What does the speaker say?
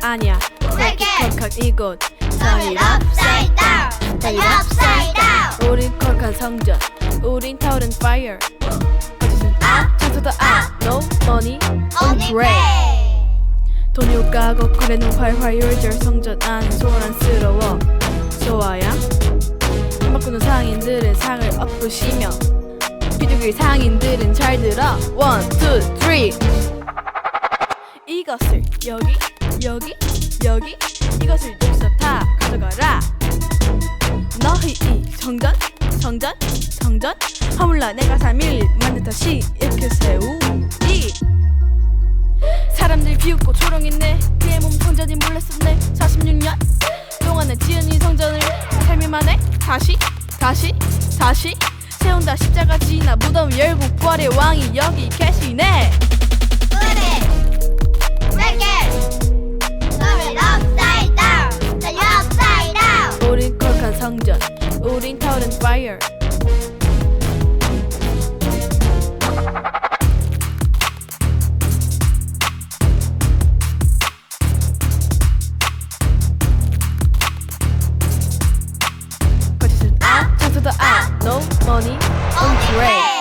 아니야. 내게 컥컥 이곳. it upside down. it upside down. 우린 콜한 성전. 우린 타오른 fire. 거짓은 up 장소도 up no money Only pray 돈이 오가고 거래는 활활 열절 성전 안은 소란스러워. 좋아야? 한 바꾸는 상인들은 상을 엎으시며. 비둘기 상인들은 잘 들어. One two three. 이것을 여기 여기 여기 이것을 여기서 다 가져가라. 너희 이 성전 성전 성전 허물라 내가 3일 만든 다시 일으켜 세우리 사람들 비웃고 조롱했네. 그의 몸 성전이 몰랐었네. 46년 동안에 지은 이 성전을 삶이 만에 다시 다시 다시 세운다 십자가 지나 무덤 열고 부활의 왕이 여기 계시 fire. Cut it up, to the up, no money, on trade.